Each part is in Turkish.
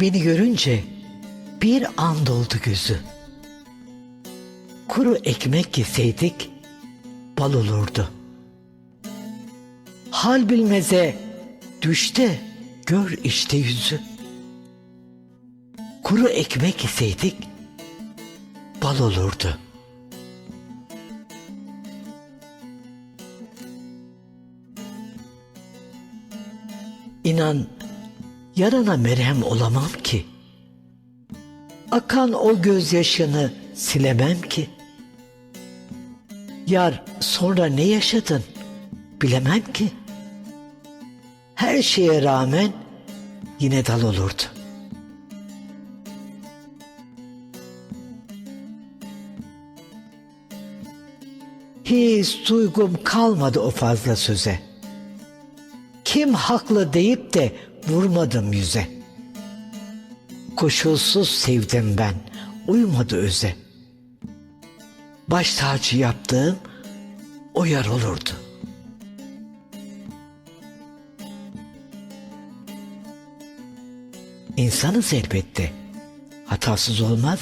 Beni görünce bir an doldu gözü. Kuru ekmek yeseydik bal olurdu. Hal bilmeze düşte gör işte yüzü. Kuru ekmek yeseydik bal olurdu. İnan yarana merhem olamam ki. Akan o gözyaşını silemem ki. Yar sonra ne yaşadın bilemem ki. Her şeye rağmen yine dal olurdu. Hiç duygum kalmadı o fazla söze. Kim haklı deyip de vurmadım yüze. Koşulsuz sevdim ben, uymadı öze. Baş tacı yaptığım o yar olurdu. İnsanız elbette. Hatasız olmaz.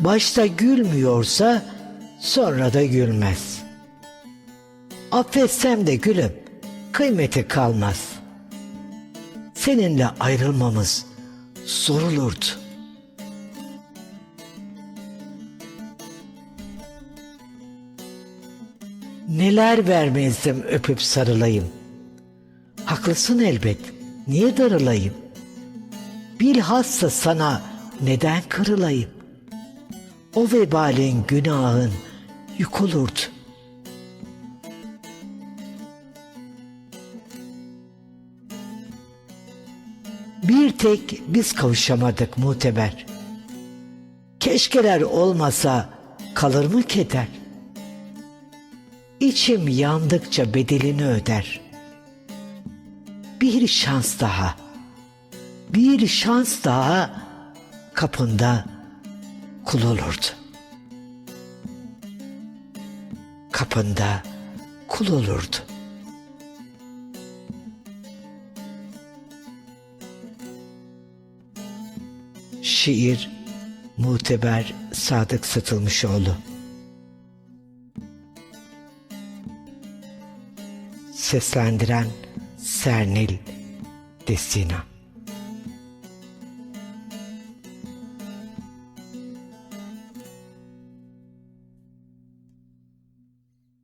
Başta gülmüyorsa sonra da gülmez. Affetsem de gülüm kıymeti kalmaz. Seninle ayrılmamız zor olurdu. Neler vermezdim öpüp sarılayım. Haklısın elbet. Niye darılayım? Bilhassa sana neden kırılayım? O vebalin günahın yük olurdu. Bir tek biz kavuşamadık muteber. Keşkeler olmasa kalır mı keder? İçim yandıkça bedelini öder. Bir şans daha, bir şans daha kapında kul olurdu. Kapında kul olurdu. Şiir Muteber Sadık Satılmışoğlu Seslendiren Sernil Desina